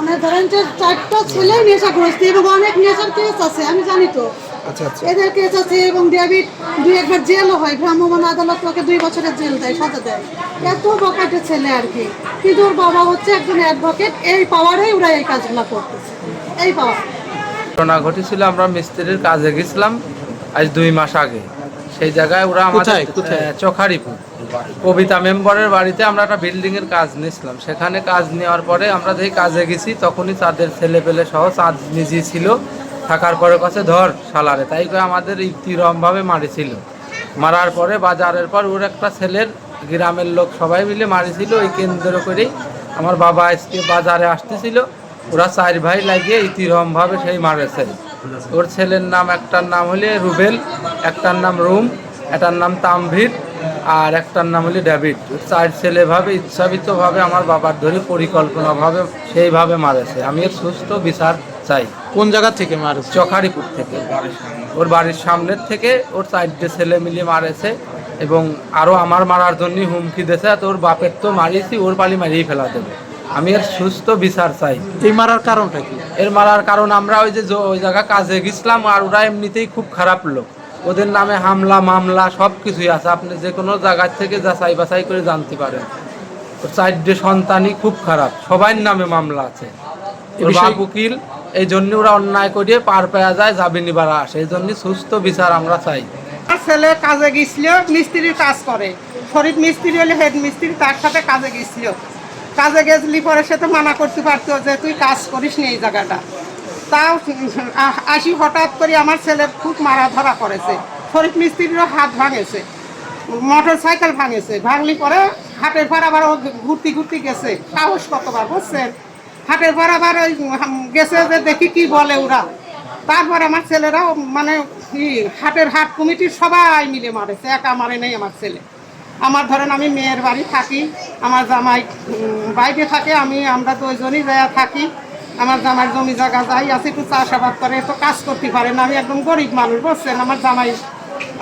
মানে ধরেন যে চারটা ছেলে নেশাগ্রস্ত এবং অনেক নেশার কেস আছে আমি জানি তো। আচ্ছা আচ্ছা। এদের কেস আছে এবং ডেভিড দুই একবার জেলও হয় ভ্রাম্যমাণ আদালত ওকে দুই বছরের জেল দেয় সাজা দেয়। এত বকাটে ছেলে আর কি। কিন্তু ওর বাবা হচ্ছে একজন অ্যাডভোকেট এই পাওয়ারেই ওরা এই কাজগুলো করতেছে। এই পাওয়ার ঘটনা ঘটেছিল আমরা মিস্ত্রির কাজে গেছিলাম আজ দুই মাস আগে। সেই জায়গায় ওরা আমাদের চোখারিপুর। কবিতা মেম্বারের বাড়িতে আমরা একটা বিল্ডিং এর কাজ নিয়েছিলাম। সেখানে কাজ নেওয়ার পরে আমরা যেই কাজে গেছি তখনই তাদের ছেলে পেলে সহ চাঁদ নিজে ছিল। থাকার পরে কাছে ধর সালারে তাই করে আমাদের ইতিরম ভাবে মারিছিল। মারার পরে বাজারের পর ওর একটা ছেলের গ্রামের লোক সবাই মিলে মারিছিল। ওই কেন্দ্র করেই আমার বাবা আজকে বাজারে আসতেছিল। ওরা চার ভাই লাগিয়ে ইতিরম ভাবে সেই মারেছে। ওর ছেলের নাম একটার নাম হলে রুবেল একটার নাম রুম একটার নাম তামভির আর একটার নাম হলে ডেভিড। ওর চার ছেলে ভাবে ইচ্ছাবিতভাবে আমার বাবার ধরে পরিকল্পনাভাবে সেইভাবে মারেছে। আমি এর সুস্থ বিচার চাই। কোন জায়গা থেকে মারছে? চখারিপুর থেকে। ওর বাড়ির সামনের থেকে ওর চারটে ছেলে মিলিয়ে মারেছে এবং আরও আমার মারার জন্যই হুমকি দিয়েছে। তো ওর বাপের তো মারিয়েছি ওর পালি মারিয়ে ফেলা দেবে। আমি এর সুস্থ বিচার চাই। এই মারার কারণটা কি? এর মারার কারণ আমরা ওই যে ওই জায়গা কাজে গেছিলাম আর ওরা এমনিতেই খুব খারাপ লোক। ওদের নামে হামলা মামলা সব কিছুই আছে। আপনি যে কোনো জায়গা থেকে যাচাই বাছাই করে জানতে পারেন। ওর চারটে সন্তানই খুব খারাপ। সবার নামে মামলা আছে। ওর বাপ উকিল এই জন্য ওরা অন্যায় করিয়ে পার পাওয়া যায় যাবে নিবার আসে। এই জন্য সুস্থ বিচার আমরা চাই। ছেলে কাজে গেছিল মিস্ত্রির কাজ করে। শরীফ মিস্ত্রি হলে হেড মিস্ত্রি তার সাথে কাজে গেছিল। কাজে গেছলি পরে সে তো মানা করতে পারতো যে তুই কাজ করিস নি এই জায়গাটা। তাও আসি হঠাৎ করে আমার ছেলে খুব মারা ধরা করেছে। শরীফ মিস্ত্রিরও হাত ভাঙেছে। Motor cycle ভাঙেছে। ভাঙলি পরে হাটের পর আবার ও ঘুরতে ঘুরতে গেছে। সাহস কতবার, বুঝছেন? হাটের পর আবার ওই গেছে যে দেখি কি বলে ওরা। তারপর আমার ছেলেরাও মানে হাটের হাট কমিটির সবাই মিলে মারেছে। একা মারে নেই আমার ছেলে। আমার ধরেন আমি মেয়ের বাড়ি থাকি। আমার জামাই বাইরে থাকে, আমি, আমরা দুইজনই যায়া থাকি। আমার জামাই জমি জায়গা যাই, আছে একটু চাষাবাদ করে, তো কাজ করতে পারে না। আমি একদম গরিব মানুষ, বুঝছেন? আমার জামাই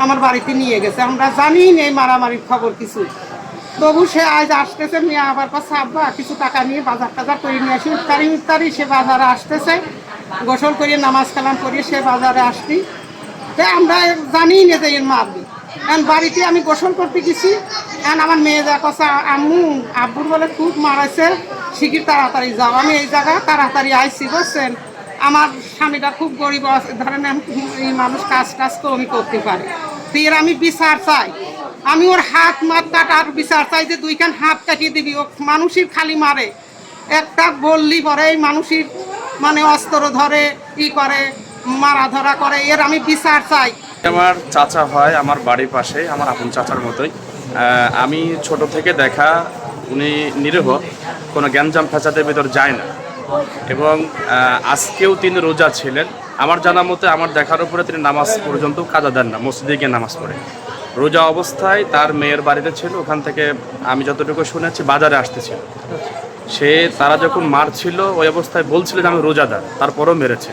আমার বাড়িতে নিয়ে গেছে। আমরা জানি নেই মারামারির খবর কিছু। তবু সে আজ আসতেছে, নিয়ে আবার কথা আব্বা, কিছু টাকা নিয়ে বাজার টাজার করে নিয়ে আসি। ইফতারি ইফতারি সে বাজারে আসতেছে। গোসল করিয়ে, নামাজ কালাম করিয়ে সে বাজারে আসতি আমরা জানি না যে এর মারবি এখন বাড়িতে আমি গোসল করতে গেছি। এখন আমার মেয়ে যা কথা আম্মু আব্বুর বলে খুব মারাইছে শিগির তাড়াতাড়ি যাও। আমি এই জায়গায় তাড়াতাড়ি আইসি বুঝছেন? আমার স্বামীটা খুব গরিব আছে, ধরেন এই মানুষ কাজ টাজ কমই করতে পারে। এর আমি বিচার চাই। আমি ওর হাত মাত কাটার বিচার চাই যে দুইখান হাত কাটিয়ে দিবি। ও মানুষের খালি মারে। একটা বললি পরে এই মানুষের মানে অস্ত্র ধরে ই করে মারা ধরা করে এর আমি বিচার চাই। আমার চাচা হয় আমার বাড়ির পাশে আমার আপন চাচার মতোই। আমি ছোট থেকে দেখা, উনি নিরীহ, কোনো জ্ঞানজাম ফেঁচাদের ভিতর যায় না। এবং আজকেও তিনি রোজা ছিলেন। আমার জানা মতে আমার দেখার উপরে তিনি নামাজ পর্যন্ত কাজা দেন না, মসজিদে গিয়ে নামাজ পড়ে। রোজা অবস্থায় তার মেয়ের বাড়িতে ছিল, ওখান থেকে আমি যতটুকু শুনেছি, বাজারে আসতেছিল। সে তারা যখন মারছিল, ওই অবস্থায় বলছিল যে আমি রোজাদার, তারপরও মেরেছে।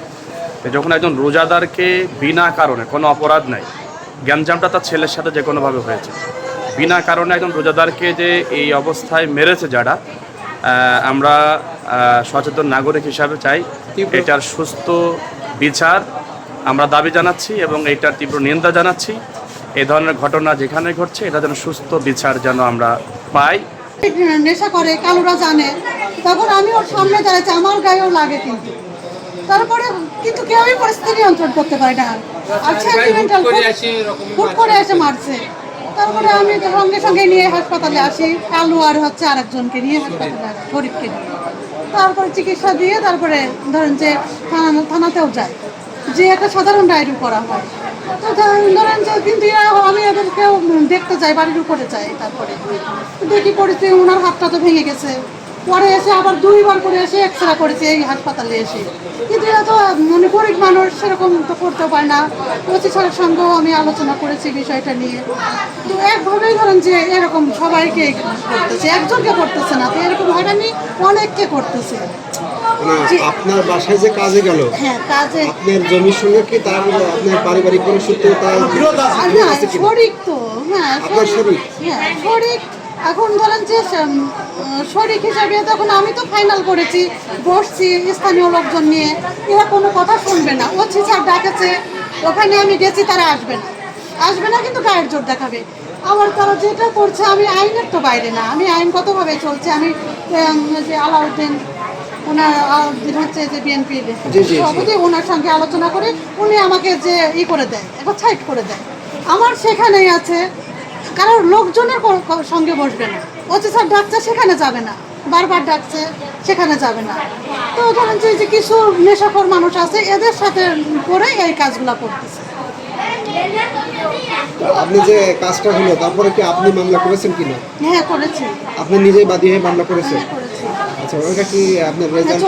যখন একজন রোজাদারকে বিনা কারণে কোনো অপরাধ নাই জ্ঞানজামটা তার ছেলের সাথে যে কোনোভাবে হয়েছে। বিনা কারণে একজন রোজাদারকে যে এই অবস্থায় মেরেছে যারা আমরা সচেতন নাগরিক হিসাবে চাই এটার সুস্থ বিচার আমরা দাবি জানাচ্ছি এবং এটার তীব্র নিন্দা জানাচ্ছি। এই ধরনের ঘটনা যেখানে ঘটছে এটা যেন সুস্থ বিচার যেন আমরা পাই। নেশা করে কালুরা জানে। তখন আমি ওর সামনে দাঁড়াচ্ছি আমার গায়েও লাগে কিন্তু। তারপরে কিন্তু কেউই পরিস্থিতি নিয়ন্ত্রণ করতে পারে না। আর সেন্টিমেন্টাল হুট করে এসে মারছে। তারপরে আমি সঙ্গে সঙ্গে নিয়ে হাসপাতালে আসি। কালু আর হচ্ছে আরেকজনকে নিয়ে হাসপাতালে আসি গরিবকে নিয়ে। তারপরে চিকিৎসা দিয়ে তারপরে ধরেন যে থানা থানাতেও যায়। যে একটা সাধারণ ডায়েরি করা হয়। তো ধরেন যে কিন্তু আমি এদেরকেও দেখতে যাই বাড়ির উপরে যাই তারপরে। দেখি পরিস্থিতি? ওনার হাতটা তো ভেঙে গেছে। পরে এসে আবার দুইবার করে এসে এক্সরে করেছে এই হাসপাতালে এসে। কিন্তু এরা তো মানে গরিব মানুষ সেরকম তো করতে পারে না। ওসি স্যারের সঙ্গেও আমি আলোচনা করেছি বিষয়টা নিয়ে। তো একভাবেই ধরেন যে এরকম সবাইকে করতেছে একজনকে করতেছে না তো এরকম হয়রানি অনেককে করতেছে। আপনার বাসায় যে কাজে গেল হ্যাঁ কাজে আপনার জমির সঙ্গে কি তার আপনার পারিবারিক কোনো সূত্রে তার শরিক তো হ্যাঁ শরিক? হ্যাঁ শরিক এখন ধরেন যে শরিক হিসাবে তখন আমি তো ফাইনাল করেছি বসছি স্থানীয় লোকজন নিয়ে এরা কোনো কথা শুনবে না। ও ছিচার ডাকেছে ওখানে আমি গেছি তারা আসবে না। আসবে না কিন্তু গায়ের জোর দেখাবে। আবার তারা যেটা করছে আমি আইনের তো বাইরে না। আমি আইনগতভাবে চলছে। আমি যে আলাউদ্দিন ওনার হচ্ছে যে বিএনপির। সভাপতি ওনার সঙ্গে আলোচনা করে উনি আমাকে যে ই করে দেয় একবার সাইড করে দেয়। আমার সেখানেই আছে কারণ লোকজনের সঙ্গে বসবে না। অথচ স্যার ডাকছে সেখানে যাবে না। বারবার ডাকছে সেখানে যাবে না। তো ধরেন যে কিছু নেশাখোর মানুষ আছে এদের সাথে করে এই কাজগুলো করতেছে। আপনি যে কাজটা হলো তারপরে কি আপনি মামলা করেছেন কিনা? হ্যাঁ করেছি। আপনি নিজেই বাদী হয়ে মামলা করেছেন? করেছি। আচ্ছা ওইটা কি আপনার রেজাল্ট